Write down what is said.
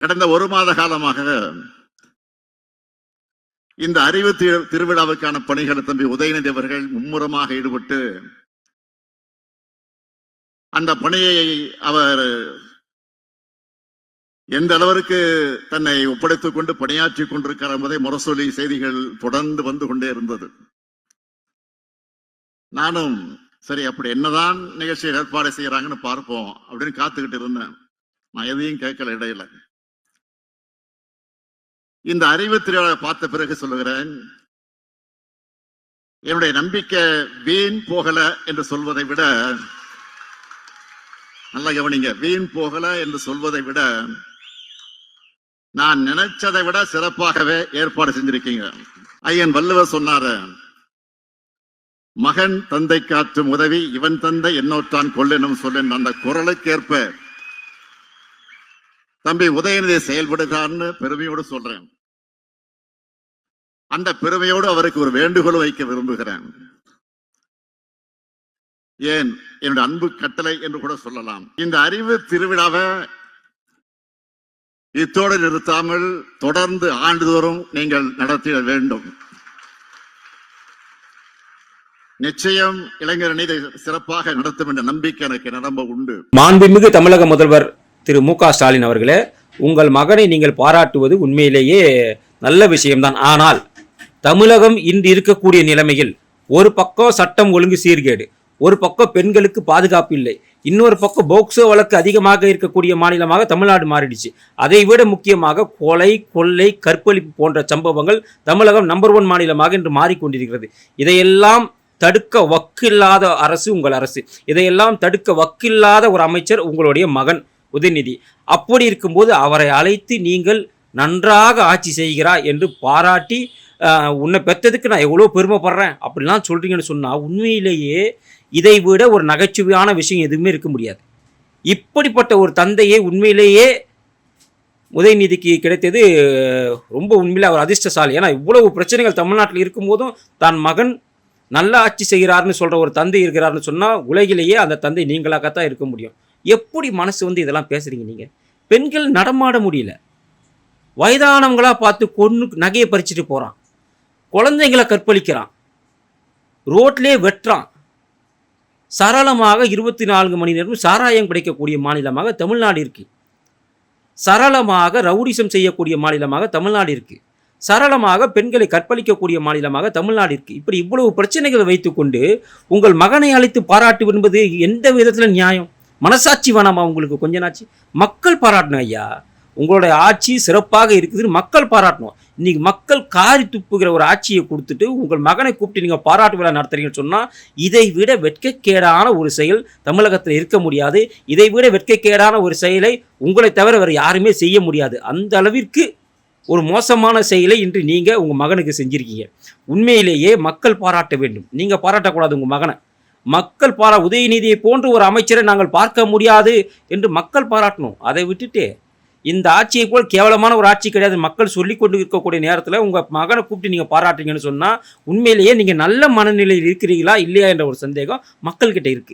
கடந்த ஒரு மாத காலமாக இந்த அறிவு திருவிழாவுக்கான பணிகளை தம்பி உதயநிதி அவர்கள் மும்முரமாக ஈடுபட்டு அந்த பணியை அவர் எந்த அளவிற்கு தன்னை ஒப்படைத்துக் கொண்டு பணியாற்றிக் கொண்டிருக்கிறார் என்பதை முரசொலி செய்திகள் தொடர்ந்து வந்து கொண்டே இருந்தது. நானும் சரி அப்படி என்னதான் நிகழ்ச்சி ஏற்பாடு செய்யறாங்கன்னு பார்ப்போம் அப்படின்னு காத்துக்கிட்டு இருந்தேன். நான் எதையும் கேட்கல இடையில. இந்த அறிவு திருவிழாவை பார்த்த பிறகு சொல்லுகிறேன் என்னுடைய நம்பிக்கை வீண் போகல என்று சொல்வதை விட நல்லா கவனிங்க வீண் போகல என்று சொல்வதை விட நான் நினைச்சதை விட சிறப்பாகவே ஏற்பாடு செஞ்சிருக்கீங்க. ஐயன் வள்ளுவர் சொன்னாரு மகன் தந்தை காற்றும் உதவி இவன் தந்தை என்னோற்றான் கொள்ளெனும் சொல்லேன் அந்த குரலுக்கேற்ப தம்பி உதயநிதி செயல்படுகிறார்னு பெருமையோடு சொல்றேன். அந்த பெருமையோடு அவருக்கு ஒரு வேண்டுகோள் வைக்க விரும்புகிறேன். ஏன்? என்னுடைய அன்பு கட்டளை என்று கூட சொல்லலாம். இந்த அறிவு திருவிழாவை இத்தோடு நிறுத்தாமல் தொடர்ந்து ஆண்டுதோறும் நீங்கள் நடத்திட வேண்டும். நிச்சயம் இளைஞர் அணி இதை சிறப்பாக நடத்தும் என்ற நம்பிக்கை எனக்கு நிரம்ப உண்டு. மாண்புமிகு தமிழக முதல்வர் திரு மு க ஸ்டாலின் அவர்களே உங்கள் மகனை நீங்கள் பாராட்டுவது உண்மையிலேயே நல்ல விஷயம்தான். ஆனால் தமிழகம் இன்று இருக்கக்கூடிய நிலைமையில் ஒரு பக்கம் சட்டம் ஒழுங்கு சீர்கேடு ஒரு பக்கம் பெண்களுக்கு பாதுகாப்பு இல்லை இன்னொரு பக்கம் போக்சோ வழக்கு அதிகமாக இருக்கக்கூடிய மாநிலமாக தமிழ்நாடு மாறிடுச்சு. அதை விட முக்கியமாக கொலை கொள்ளை கற்பழிப்பு போன்ற சம்பவங்கள் தமிழகம் நம்பர் ஒன் மாநிலமாக இன்று மாறிக்கொண்டிருக்கிறது. இதையெல்லாம் தடுக்க வக்கில்லாத அரசு உங்கள் அரசு. இதையெல்லாம் தடுக்க வக்கில்லாத ஒரு அமைச்சர் உங்களுடைய மகன். உதயநிதி. அப்படி இருக்கும்போது அவரை அழைத்து நீங்கள் நன்றாக ஆட்சி செய்கிறார் என்று பாராட்டி உன்னை பெற்றதுக்கு நான் எவ்வளோ பெருமைப்படுறேன் அப்படிலாம் சொல்கிறீங்கன்னு சொன்னால் உண்மையிலேயே இதை விட ஒரு நகைச்சுவையான விஷயம் எதுவுமே இருக்க முடியாது. இப்படிப்பட்ட ஒரு தந்தையை உண்மையிலேயே உதயநிதிக்கு கிடைத்தது ரொம்ப உண்மையில் அவர் அதிர்ஷ்டசாலி. ஏன்னா இவ்வளவு பிரச்சனைகள் தமிழ்நாட்டில் இருக்கும்போதும் தான் மகன் நல்ல ஆட்சி செய்கிறார்னு சொல்கிற ஒரு தந்தை இருக்கிறார்னு சொன்னால் உலகிலேயே அந்த தந்தை நீங்களாகத்தான் இருக்க முடியும். எப்படி மனசு வந்து இதெல்லாம் பேசுகிறீங்க நீங்கள் பெண்கள் நடமாட முடியல. வயதானவங்களாக பார்த்து கொன்று நகையை பறிச்சுட்டு போகிறான் குழந்தைங்களை கற்பழிக்கிறான். ரோட்லேயே வெட்டுறான். சரளமாக இருபத்தி நான்கு மணி நேரம் சாராயம் கிடைக்கக்கூடிய மாநிலமாக தமிழ்நாடு இருக்குது சரளமாக ரவுடிசம் செய்யக்கூடிய மாநிலமாக தமிழ்நாடு இருக்குது சரளமாக பெண்களை கற்பழிக்கக்கூடிய மாநிலமாக தமிழ்நாடு இருக்குது இப்படி இவ்வளவு பிரச்சனைகளை வைத்துக்கொண்டு உங்கள் மகனை அழைத்து பாராட்டு என்பது எந்த விதத்தில் நியாயம்? மனசாட்சி வேணாமா உங்களுக்கு? கொஞ்ச நாச்சு மக்கள் பாராட்டணும் ஐயா. உங்களுடைய ஆட்சி சிறப்பாக இருக்குதுன்னு மக்கள் பாராட்டணும். இன்றைக்கி மக்கள் காரி துப்புகிற ஒரு ஆட்சியை கொடுத்துட்டு உங்கள் மகனை கூப்பிட்டு நீங்கள் பாராட்டு விழா நடத்துறீங்கன்னு சொன்னால் இதை விட வெட்கக்கேடான ஒரு செயல் தமிழகத்தில் இருக்க முடியாது. இதை விட வெட்கக்கேடான ஒரு செயலை உங்களை தவிர வேறு யாருமே செய்ய முடியாது. அந்த அளவிற்கு ஒரு மோசமான செயலை இன்று நீங்கள் உங்கள் மகனுக்கு செஞ்சுருக்கீங்க. உண்மையிலேயே மக்கள் பாராட்ட வேண்டும். நீங்கள் பாராட்டக்கூடாது உங்கள் மகனை. மக்கள் பாரா உதயநிதியை போன்ற ஒரு அமைச்சரை நாங்கள் பார்க்க முடியாது என்று மக்கள் பாராட்டணும். அதை விட்டுட்டு இந்த ஆட்சியை போல் கேவலமான ஒரு ஆட்சி கிடையாது. மக்கள் சொல்லி கொண்டு இருக்கக்கூடிய நேரத்தில் உங்கள் மகனை கூப்பிட்டு நீங்கள் பாராட்டுறீங்கன்னு சொன்னால் உண்மையிலேயே நீங்கள் நல்ல மனநிலையில் இருக்கிறீங்களா இல்லையா என்ற ஒரு சந்தேகம் மக்கள்கிட்ட இருக்குது